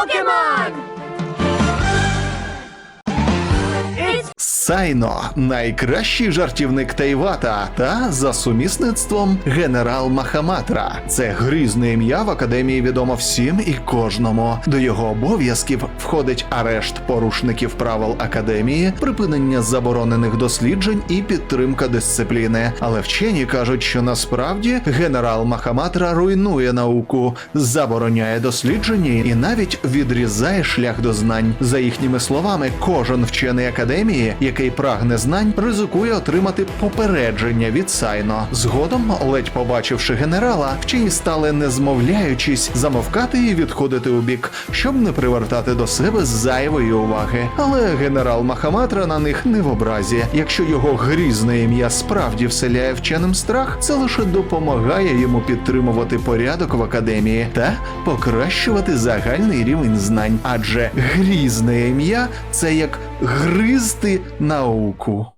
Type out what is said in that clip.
Pokemon! Сайно, найкращий жартівник Тайвата, та за сумісництвом генерал Махаматра. Це грізне ім'я в академії відомо всім і кожному. До його обов'язків входить арешт порушників правил академії, припинення заборонених досліджень і підтримка дисципліни. Але вчені кажуть, що насправді генерал Махаматра руйнує науку, забороняє дослідження і навіть відрізає шлях до знань. За їхніми словами, кожен вчений академії, який прагне знань, ризикує отримати попередження від Сайно. Згодом, ледь побачивши генерала, вчені стали, не змовляючись, замовкати і відходити у бік, щоб не привертати до себе зайвої уваги. Але генерал Махаматра на них не в образі. Якщо його грізне ім'я справді вселяє вченим страх, це лише допомагає йому підтримувати порядок в академії та покращувати загальний рівень знань. Адже грізне ім'я це як гризти науку.